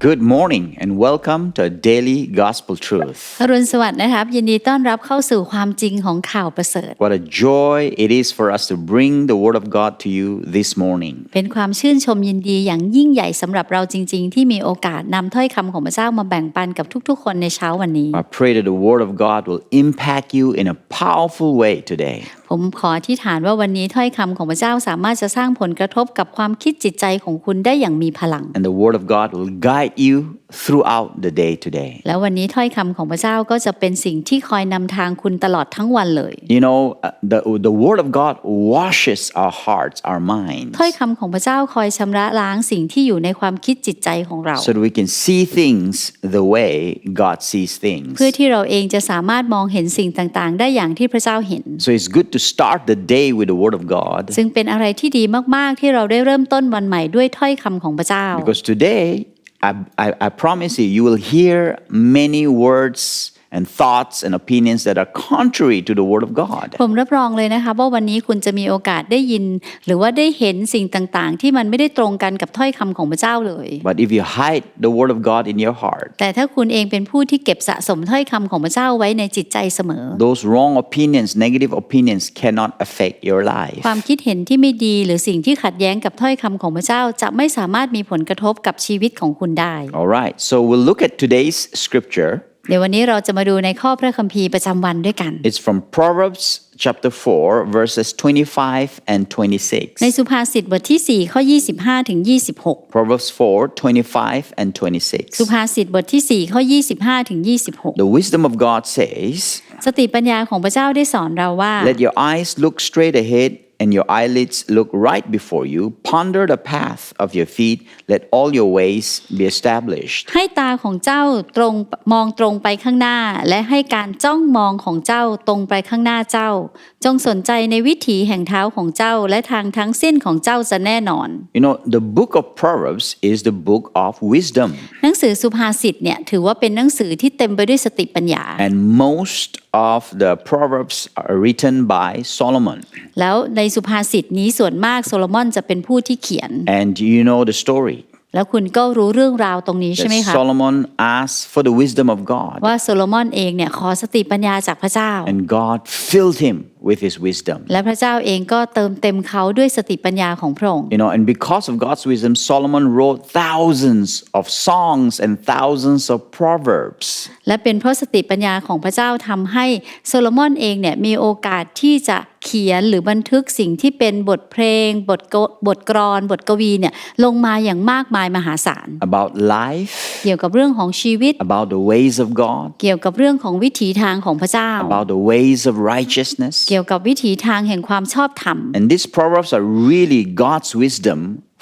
Good morning and welcome to Daily Gospel Truth. อรุณสวัสดิ์นะครับ ยินดีต้อนรับเข้าสู่ความจริงของข่าวประเสริฐ What a joy it is for us to bring the Word of God to you this morning. เป็นความชื่นชมยินดีอย่างยิ่งใหญ่สำหรับเราจริง ๆ ที่มีโอกาสนำถ้อยคำของพระเจ้ามาแบ่งปันกับทุก ๆ คนในเช้าวันนี้ I pray that the Word of God will impact you in a powerful way today. ผมขอที่ฐานว่าวันนี้ถ้อยคำของพระเจ้าสามารถจะสร้างผลกระทบกับความคิดจิตใจของคุณได้อย่างมีพลัง And the Word of God will guide you throughout the day today. แล้ววันนี้ถ้อยคำของพระเจ้าก็จะเป็นสิ่งที่คอยนำทางคุณตลอดทั้งวันเลย You know, uh, the, the Word of God washes our hearts, our minds, ถ้อยคำของพระเจ้าคอยชำระล้างสิ่งที่อยู่ในความคิดจิตใจของเรา so that we can see things the way God sees things. เพื่อที่เราเองจะสามารถมองเห็นสิ่งต่างๆ ได้อย่างที่พระเจ้าเห็น So it's good to start the day with the Word of God ซึ่งเป็นอะไรที่ดีมากๆที่เราได้เริ่มต้นวันใหม่ด้วยถ้อยคำของพระเจ้า because today I, I, I promise you, you will hear many words and thoughts and opinions that are contrary to the Word of God. ผมรับรองเลยนะคะว่าวันนี้คุณจะมีโอกาสได้ยิน หรือว่าได้เห็นสิ่งต่างๆ ที่มันไม่ได้ตรงกันกับถ้อยคำของพระเจ้าเลย But if you hide the Word of God in your heart, แต่ถ้าคุณเองเป็นผู้ที่เก็บสะสมถ้อยคำของพระเจ้าไว้ในจิตใจเสมอ those wrong opinions, negative opinions cannot affect your life. ความคิดเห็นที่ไม่ดีหรือสิ่งที่ขัดแย้งกับถ้อยคำของพระเจ้าจะไม่สามารถมีผลกระทบกับชีวิตของคุณได้ All right, so we'll look at today's scripture. เดี๋ยววันนี้เราจะมาดูในข้อพระคัมภีร์ประจำวันด้วยกัน It's from Proverbs chapter 4, verses 25 and ใน 26. สุภาษิตบทที่ 4 ข้อ 25 ถึง 26 Proverbs 4, 25 and สุ 26. ภาษิตบทที่ 4 ข้อ 25 ถึง 26 The wisdom of God says, สติปัญญาของพระเจ้าได้สอนเราว่า Let your eyes look straight ahead and your eyelids look right before you. Ponder the path of your feet. Let all your ways be established. ให้ตาของเจ้าตรงมองตรงไปข้างหน้า และให้การจ้องมองของเจ้าตรงไปข้างหน้าเจ้า จงสนใจในวิถีแห่งเท้าของเจ้าและทางทั้งสิ้นของเจ้าจะแน่นอน You know, the book of Proverbs is the book of wisdom, หนังสือสุภาษิตเนี่ยถือว่าเป็นหนังสือที่เต็มไปด้วยสติปัญญา and most of the Proverbs are written by Solomon. แล้วในสุภาษิตนี้ส่วนมากโซโลมอนจะเป็นผู้ที่เขียน And you know the story แล้วคุณก็รู้เรื่องราวตรงนี้ใช่ไหม that คะ Solomon asked for the wisdom of God, ว่าโซโลมอนเองเนี่ยขอสติปัญญาจากพระเจ้า and God filled him with his wisdom. และพระเจ้าเองก็เติมเต็มเขาด้วยสติปัญญาของพระองค์ You know, and because of God's wisdom, Solomon wrote thousands of songs and thousands of proverbs. และเป็นเพราะสติปัญญาของพระเจ้าทำให้โซโลมอนเองเนี่ยมีโอกาสที่จะเขียนหรือบันทึกสิ่งที่เป็นบทเพลง บทกบทกรอน บทกวีเนี่ยลงมาอย่างมากมายมหาศาล about life, เกี่ยวกับเรื่องของชีวิต about the ways of God, เกี่ยวกับเรื่องของวิถีทางของพระเจ้า about the ways of righteousness. เกี่ยวกับวิถีทางแห่งความชอบธรรม And these proverbs are really God's wisdom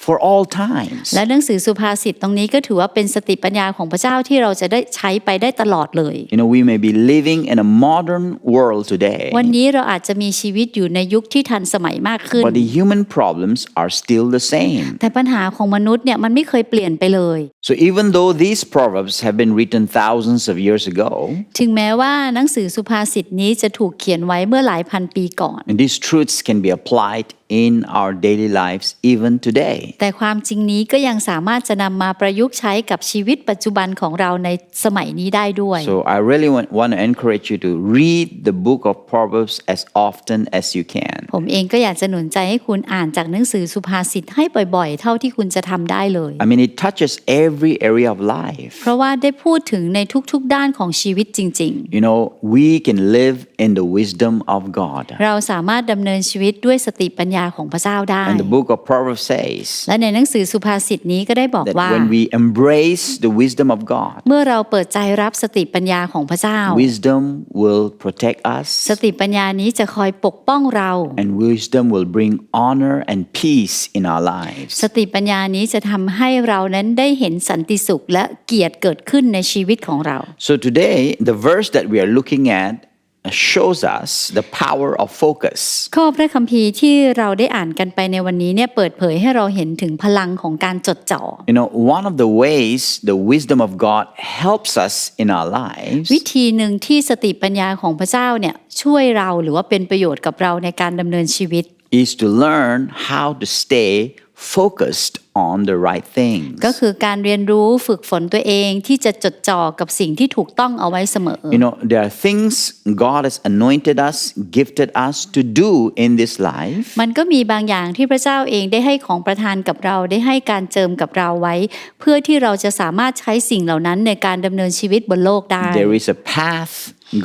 for all times. และหนังสือสุภาษิตตรงนี้ก็ถือว่าเป็นสติปัญญาของพระเจ้าที่เราจะได้ใช้ไปได้ตลอดเลย You know, we may be living in a modern world today, วันนี้เราอาจจะมีชีวิตอยู่ในยุคที่ทันสมัยมากขึ้น but the human problems are still the same. แต่ปัญหาของมนุษย์เนี่ยมันไม่เคยเปลี่ยนไปเลย So even though these proverbs have been written thousands of years ago, ถึงแม้ว่าหนังสือสุภาษิตนี้จะถูกเขียนไว้เมื่อหลายพันปีก่อน and these truths can be applied in our daily lives even today. แต่ความจริงนี้ก็ยังสามารถจะนำมาประยุกต์ใช้กับชีวิตปัจจุบันของเราในสมัยนี้ได้ด้วย So I really want, want to encourage you to read the book of Proverbs as often as you can. ผมเองก็อยากจะหนุนใจให้คุณอ่านจากหนังสือสุภาษิตให้บ่อยๆ เท่าที่คุณจะทำได้เลย I mean, it touches every area of life. เพราะว่าได้พูดถึงในทุกๆด้านของชีวิตจริง You know, we can live in the wisdom of God. ๆเราสามารถดำเนินชีวิตด้วยสติปัญญาของพระเจ้าได้ And the book of Proverbs says และในหนังสือสุภาษิตนี้ก็ได้บอก that ว่า when we embrace the wisdom of God, เมื่อเราเปิดใจรับสติปัญญาของพระเจ้า wisdom will protect ส us ติปัญญานี้จะคอยปกป้องเรา and wisdom will bring honor and peace in our ส lives. ติปัญญานี้จะทำให้เรานั้นได้เห็นสันติสุขและเกียรติเกิดขึ้นในชีวิตของเรา So today, the verse that we are looking at shows us the power of focus. ข้อพระคัมภีร์ที่เราได้อ่านกันไปในวันนี้เนี่ยเปิดเผยให้เราเห็นถึงพลังของการจดจ่อ You know, one of the ways the wisdom of God helps us in our lives วิธีหนึ่งที่สติปัญญาของพระเจ้าเนี่ยช่วยเราหรือว่าเป็นประโยชน์กับเราในการดำเนินชีวิต is to learn how to stay focused on the right things. ก็คือการเรียนรู้ฝึกฝนตัวเองที่จะจดจ่อกับสิ่งที่ถูกต้องเอาไว้เสมอ You know, there are things God has anointed us, gifted us to do in this life. มันก็มีบางอย่างที่พระเจ้าเองได้ให้ของประทานกับเราได้ให้การเจิมกับเราไว้ เพื่อที่เราจะสามารถใช้สิ่งเหล่านั้นในการดำเนินชีวิตบนโลกได้ There is a path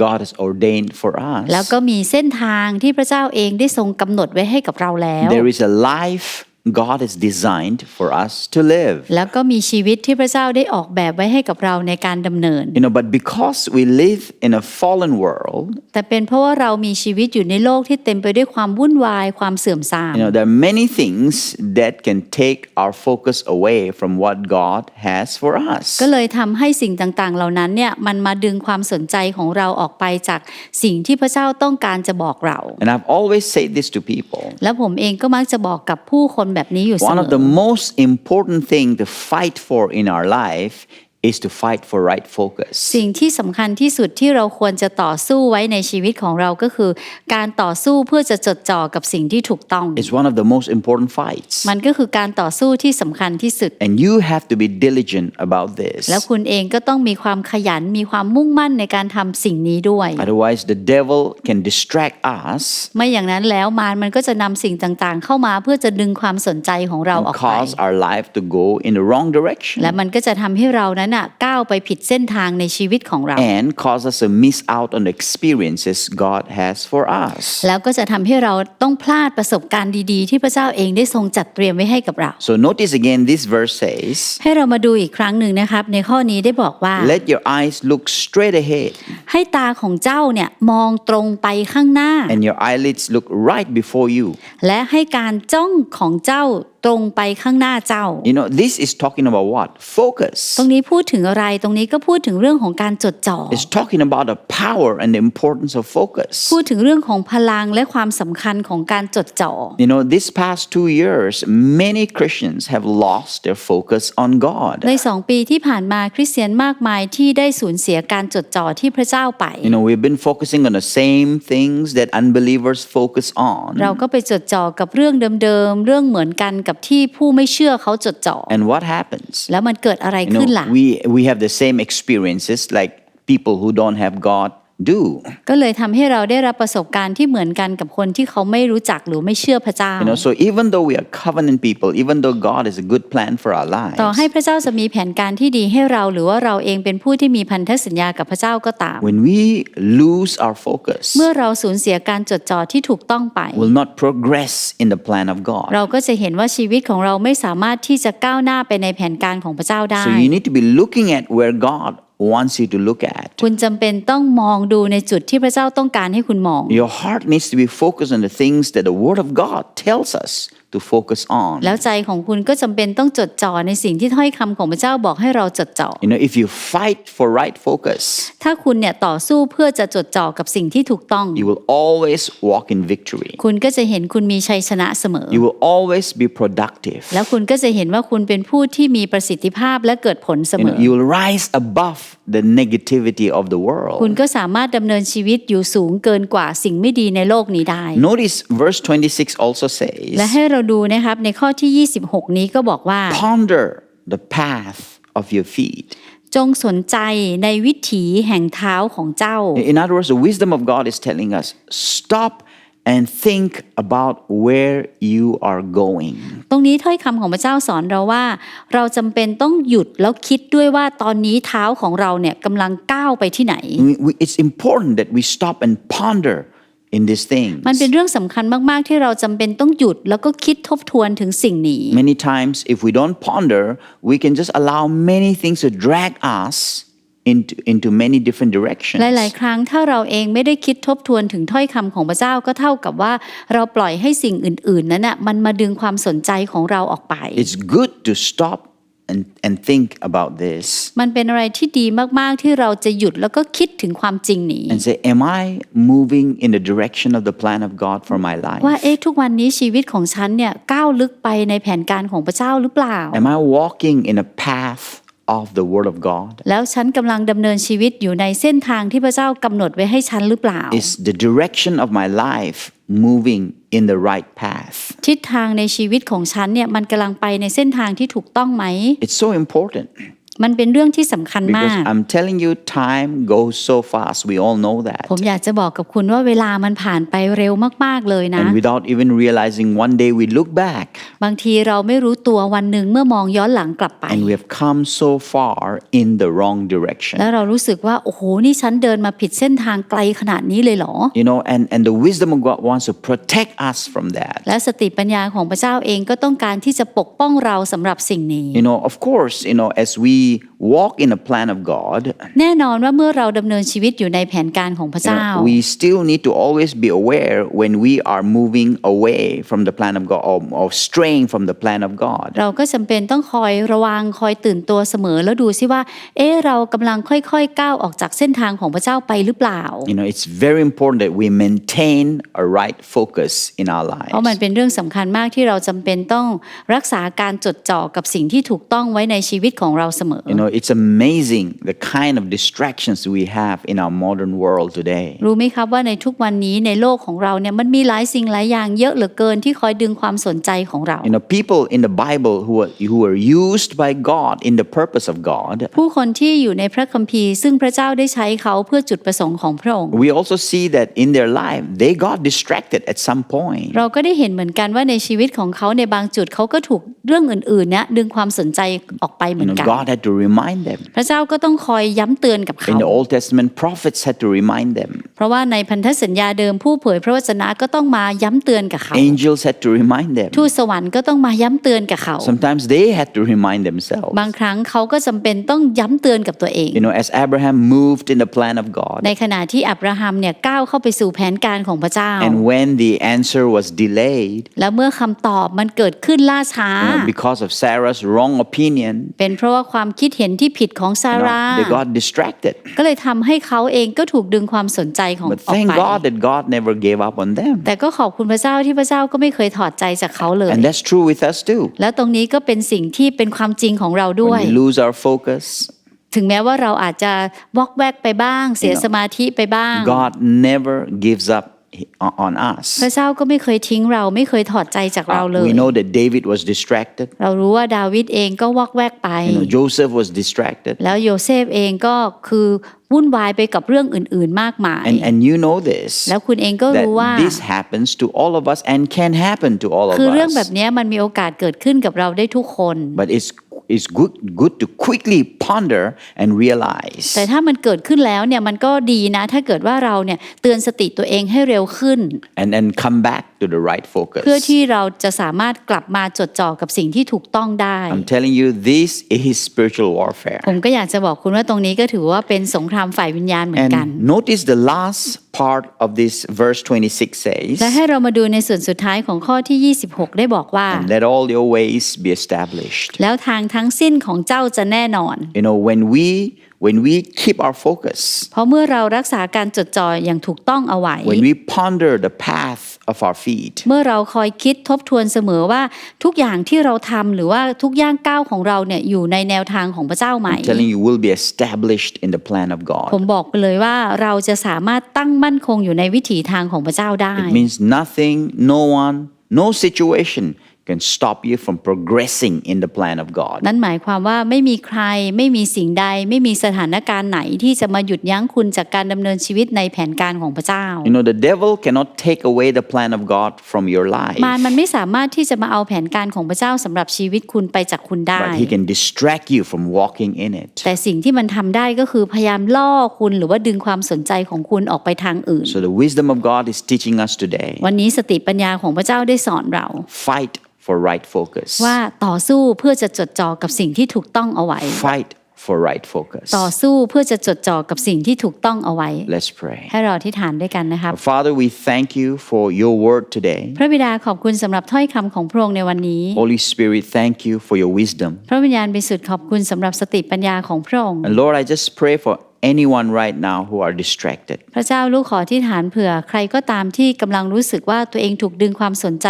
God has ordained for แล้ว us. ก็มีเส้นทางที่พระเจ้าเองได้ทรงกำหนดไว้ให้กับเราแล้ว There is a life God has designed for us to live. แล้วก็มีชีวิตที่พระเจ้าได้ออกแบบไว้ให้กับเราในการดำเนิน You know, but because we live in a fallen world, แต่เป็นเพราะว่าเรามีชีวิตอยู่ในโลกที่เต็มไปด้วยความวุ่นวายความเสื่อมทราม you know, there are many things that can take our focus away from what God has for us. ก็เลยทำให้สิ่งต่างๆ เหล่านั้นเนี่ยมันมาดึงความสนใจของเราออกไปจากสิ่งที่พระเจ้าต้องการจะบอกเรา And I've always said this to people. แล้วผมเองก็มักจะบอกกับผู้คน แบบนี้อยู่เส One ม of อ the most important thing to fight for in our life is to fight for right focus. สิ่งที่สำคัญที่สุดที่เราควรจะต่อสู้ไว้ในชีวิตของเราก็คือ การต่อสู้เพื่อจะจดจ่อกับสิ่งที่ถูกต้อง It's one of the most important fights. มันก็คือการต่อสู้ที่สำคัญที่สุด And you have to be diligent about this. แล้วคุณเองก็ต้องมีความขยันมีความมุ่งมั่นในการทำสิ่งนี้ด้วย Otherwise, the devil can distract us ไม่อย่างนั้นแล้วมารมันก็จะนำสิ่งต่างๆ เข้ามาเพื่อจะดึงความสนใจของเรา and ออกไป cause our life to go in the wrong direction และมันก็จะทำให้เรานั้นน่ะก้าวไปผิดเส้นทางในชีวิตของเรา and cause us to miss out on the experiences God has for us. แล้วก็จะทำให้เราต้องพลาดประสบการณ์ดีๆ ที่พระเจ้าเองได้ทรงจัดเตรียมไว้ให้กับเรา So notice again, this verse says, ให้เรามาดูอีกครั้งหนึ่งนะครับ ในข้อนี้ได้บอกว่า Let your eyes look straight ahead ให้ตาของเจ้าเนี่ยมองตรงไปข้างหน้า and your eyelids look right before you. และให้การจ้องของเจ้า ตรงไปข้างหน้าเจ้า You know, this is talking about what? Focus. ตรงนี้พูดถึงอะไรตรงนี้ก็พูดถึงเรื่องของการจดจ่อ It's talking about the power and the importance of focus. พูดถึงเรื่องของพลังและความสำคัญของการจดจ่อ You know, this past two years, many Christians have lost their focus on ใน God. สองปีที่ผ่านมาคริสเตียนมากมายที่ได้สูญเสียการจดจ่อที่พระเจ้าไป You know, we've been focusing on the same things that unbelievers focus on. เราก็ไปจดจ่อกับเรื่องเดิมๆเรื่องเหมือนกันกับที่ผู้ไม่เชื่อเขาจดจ่อ And what happens? แล้วมันเกิดอะไร You ขึ้น know, ล่ะ we, we have the same experiences like people who don't have God do. ก็เลยทำให้เราได้รับประสบการณ์ที่เหมือนกันกับคนที่เขาไม่รู้จักหรือไม่เชื่อพระเจ้า You know, so even though we are covenant people, even though God has a good plan for our ต่อ lives, ให้พระเจ้าจะมีแผนการที่ดีให้เราหรือว่าเราเองเป็นผู้ที่มีพันธสัญญากับพระเจ้าก็ตาม when we lose our focus, เมื่อเราสูญเสียการจดจ่อที่ถูกต้องไป will not progress in the plan of God. เราก็จะเห็นว่าชีวิตของเราไม่สามารถที่จะก้าวหน้าไปในแผนการของพระเจ้าได้ So you need to be looking at where God wants you to look at. คุณจำเป็นต้องมองดูในจุดที่พระเจ้าต้องการให้คุณมอง Your heart needs to be focused on the things that the Word of God tells us to focus on. แล้วใจของคุณก็จำเป็นต้องจดจ่อในสิ่งที่ถ้อยคำของพระเจ้าบอกให้เราจดจ่อ You know, if you fight for right focus, ถ้าคุณเนี่ยต่อสู้เพื่อจะจดจ่อกับสิ่งที่ถูกต้อง you will always walk in victory. คุณก็จะเห็นคุณมีชัยชนะเสมอ You will always be productive. แล้วคุณก็จะเห็นว่าคุณเป็นผู้ที่มีประสิทธิภาพและเกิดผลเส You ม know, อ you will rise above the negativity of the คุณ world. ก็สามารถดำเนินชีวิตอยู่สูงเกินกว่าสิ่งไม่ดีในโลกนี้ได้ Notice verse 26 also และ says, ให้เราดูนะครับในข้อที่ 26 นี้ก็บอกว่า Ponder the path of your feet. จงสนใจในวิถีแห่งเท้าของเจ้า In other words, the wisdom of God is telling us stop and think about where you are going. ตรงนี้ถ้อยคำของพระเจ้าสอนเราว่า เราจำเป็นต้องหยุดแล้วคิดด้วยว่าตอนนี้เท้าของเราเนี่ยกำลังก้าวไปที่ไหน We- we- It's important that we stop and ponder in these things. มันเป็นเรื่องสำคัญมาก ๆ ที่เราจำเป็นต้องหยุด แล้วก็คิดทบทวนถึงสิ่งนี้ Many times, if we don't ponder, we can just allow many things to drag us into, into many different directions. หลาย ๆ ครั้งถ้าเราเองไม่ได้คิดทบทวนถึงถ้อยคำของพระเจ้าก็เท่ากับว่าเราปล่อยให้สิ่งอื่น ๆ นั้นน่ะมันมาดึงความสนใจของเราออกไป It's good to stop and, and think about this มันเป็นอะไรที่ดีมากๆที่เราจะหยุดแล้วก็คิดถึงความจริงนี้ and say, Am I moving in the direction of the plan of God for my life? ว่าเอ๊ะทุกวันนี้ชีวิตของฉันเนี่ยก้าวลึกไปในแผนการของพระเจ้าหรือเปล่า Am I walking in a path of the Word of God? แล้วฉันกำลังดำเนินชีวิตอยู่ในเส้นทางที่พระเจ้ากำหนดไว้ให้ฉันหรือเปล่า Is the direction of my life moving in the right path? ทิศทางในชีวิตของฉันเนี่ยมันกำลังไปในเส้นทางที่ถูกต้องไหม It's so important มันเป็นเรื่องที่สำคัญ because มาก I'm telling you, time goes so fast. We all know that. ผมอยากจะบอกกับคุณว่าเวลามันผ่านไปเร็วมาก ๆ เลยนะ And without even realizing, one day we look back บางทีเราไม่รู้ตัววันหนึ่งเมื่อมองย้อนหลังกลับไป and we have come so far in the wrong direction. แล้วเรารู้สึกว่า โอ้โห นี่ฉันเดินมาผิดเส้นทางไกลขนาดนี้เลยเหรอ You know, and, and the wisdom of God wants to protect us from that. และสติปัญญาของพระเจ้าเองก็ต้องการที่จะปกป้องเราสำหรับสิ่งนี้ You know, of course, you know, as we walk in the plan of God, แน่นอนว่าเมื่อเราดำเนินชีวิตอยู่ในแผนการของพระ you เจ้า know, we still need to always be aware when we are moving away from the plan of God or, or straying from the plan of God. เราก็จำเป็นต้องคอยระวังคอยตื่นตัวเสมอแล้วดูซิว่า เอ๊ะเรากำลังค่อยๆก้าวออกจากเส้นทางของพระเจ้าไปหรือเปล่า You know, it's very important that we maintain a right focus in our เพราะมัน lives. เป็นเรื่องสำคัญมากที่เราจำเป็นต้องรักษาการจดจ่อกับสิ่งที่ถูกต้องไว้ในชีวิตของเราเสมอ You know, it's amazing the kind of distractions we have in our modern world today. รู้ไหมครับว่าในทุกวันนี้ในโลกของเราเนี่ยมันมีหลายสิ่งหลายอย่างเยอะเหลือเกินที่คอยดึงความสนใจของเรา You know, people in the Bible who are, who are used by God in the purpose of God, ผู้คนที่อยู่ในพระคัมภีร์ซึ่งพระเจ้าได้ใช้เขาเพื่อจุดประสงค์ของพระองค์ we also see that in their life they got distracted at some point. เราก็ได้เห็นเหมือนกันว่าในชีวิตของเขาในบางจุดเขาก็ถูกเรื่องอื่นๆเนี่ยดึงความสนใจออกไปเหมื You อน know, กัน God had to remind them. พระเจ้าก็ต้องคอยย้ำเตือนกับเขา In the Old Testament, prophets had to remind them. เพราะว่าในพันธสัญญาเดิมผู้เผยพระวจนะก็ต้องมาย้ำเตือนกับเขา Angels had to remind them. ทูตสวรรค์ก็ต้องมาย้ำเตือนกับเขา Sometimes they had to remind themselves. บางครั้งเขาก็จำเป็นต้องย้ำเตือนกับตัวเอง You know, as Abraham moved in the plan of God, ในขณะที่อับราฮัมเนี่ยก้าวเข้าไปสู่แผนการของพระเจ้า and when the answer was delayed, และเมื่อคำตอบมันเกิดขึ้นล่าช้า you know, because of Sarah's wrong opinion, เป็นเพราะว่าความคิดเห็นที่ผิดของซา you ร่า know, they got distracted. ก็เลยทำให้เขาเองก็ถูกดึงความสนใจของ But ออก thank ไป God that God never gave up on them. แต่ก็ขอบคุณพระเจ้าที่พระเจ้าก็ไม่เคยถอดใจจากเขาเลย And that's true with us too. แล้วตรงนี้ก็เป็นสิ่งที่เป็นความจริงของเราด้วย When we lose our focus, ถึงแม้ว่าเราอาจจะวอกแวกไปบ้าง เสีย You know, สมาธิไปบ้าง God never gives up on us. พระเจ้าก็ไม่เคยทิ้งเราไม่เคยถอดใจจากเรา Uh, เลย we know that David was distracted. เรารู้ว่าดาวิดเองก็วอกแวกไป You know, Joseph was distracted. แล้วโยเซฟเองก็คือวุ่นวายไปกับเรื่องอื่น ๆ มากมาย And, and you know this. แล้วคุณเองก็รู้ว่า That this happens to all of us and can happen to all of คือเรื่องแบบ us. เนี้ยมันมีโอกาสเกิดขึ้นกับเราได้ทุกคน But it's it's good good to quickly ponder and realize แต่ถ้ามันเกิดขึ้นแล้วเนี่ยมันก็ดีนะ ถ้าเกิดว่าเราเนี่ยเตือนสติตัวเองให้เร็วขึ้น and then come back to the right เพื่อ focus. ที่เราจะสามารถกลับมาจดจ่อกับสิ่งที่ถูกต้องได้ I'm telling you, this is spiritual warfare. ผมก็อยากจะบอกคุณว่าตรงนี้ก็ถือว่าเป็นสงครามฝ่ายวิญญาณเหมือนกัน And notice the last part of this verse 26 says, และให้เรามาดูในส่วนสุดท้ายของข้อที่ 26 ได้บอกว่า and let all your ways be established. แล้วทางทั้งสิ้นของเจ้าจะแน่นอน You know, when we when we keep our focus, เพราะเมื่อเรารักษาการจดจ่ออย่างถูกต้องเอาไว้ when we ponder the path of our feet, เมื่อเราคอยคิดทบทวนเสมอว่าทุกอย่างที่เราทำหรือว่าทุกย่างก้าวของเราเนี่ยอยู่ในแนวทางของพระเจ้าไหม I'm telling you, will be established in the plan of ผม God. บอกไปเลยว่าเราจะสามารถตั้งมั่นคงอยู่ในวิถีทางของพระเจ้าได้ It means nothing, no one, no situation can stop you from progressing in the plan of God. นั่นหมายความว่าไม่มีใครไม่มีสิ่งใด ไม่มีสถานการณ์ไหนที่จะมาหยุดยั้งคุณจากการดำเนินชีวิตในแผนการของพระเจ้า You know, the devil cannot take away the plan of God from your life, มารมันไม่สามารถที่จะมาเอาแผนการของพระเจ้าสำหรับชีวิตคุณไปจากคุณได้ but he can distract you from walking in it. แต่สิ่งที่มันทำได้ก็คือพยายามล่อคุณหรือว่าดึงความสนใจของคุณออกไปทางอื่น So the wisdom of God is teaching us today วันนี้สติปัญญาของพระเจ้าได้สอนเรา fight for right focus. ว่าต่อสู้เพื่อจะจดจ่อกับสิ่งที่ถูกต้องเอาไว้ Fight for right focus. ต่อสู้เพื่อจะจดจ่อกับสิ่งที่ถูกต้องเอาไว้ Let's pray. ให้เราที่ฐานด้วยกันนะครับ Father, we thank you for your word today. พระบิดาขอบคุณสำหรับถ้อยคำของพระองค์ในวันนี้ Holy Spirit, thank you for your wisdom. พระวิญญาณบริสุทธิ์ขอบคุณสำหรับสติปัญญาของพระองค์ And Lord, I just pray for anyone right now who are distracted. พระเจ้าลูกขอที่ฐานเผื่อใครก็ตามที่กำลังรู้สึกว่าตัวเองถูกดึงความสนใจ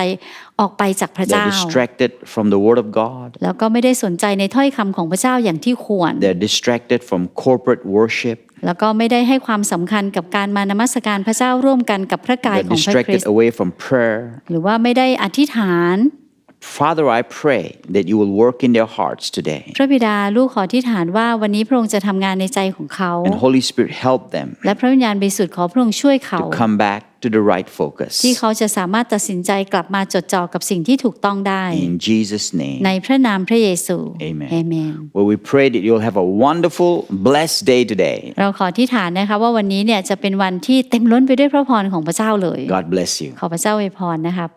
ออกไปจากพระ They're เจ้า distracted from the Word of God. แล้วก็ไม่ได้สนใจในถ้อยคำของพระเจ้าอย่างที่ควร They're distracted from corporate worship. แล้วก็ไม่ได้ให้ความสำคัญกับการมานมัสการพระเจ้าร่วมกันกับพระกาย They're ของพระคริส distracted ต์ away from prayer. หรือว่าไม่ได้อธิษฐาน Father, I pray that you will work in their hearts today. พระบิดาลูกขอที่ฐานว่าวันนี้พระองค์จะทำงานในใจของเขา And Holy Spirit, help them และพระวิญญาณบริสุทธิ์ขอพระองค์ช่วยเขา to come back to the right focus. ที่เขาจะสามารถตัดสินใจกลับมาจดจ่อกับสิ่งที่ถูกต้องได้ In Jesus' name. ในพระนามพระเยซู Amen. เอเมน Well, we pray that you'll have a wonderful, blessed day today. เราขอที่ฐานนะคะว่าวันนี้เนี่ยจะเป็นวันที่เต็มล้นไปด้วยพระพรของพระเจ้าเลย God bless you. ขอพระเจ้าอวยพรนะครับ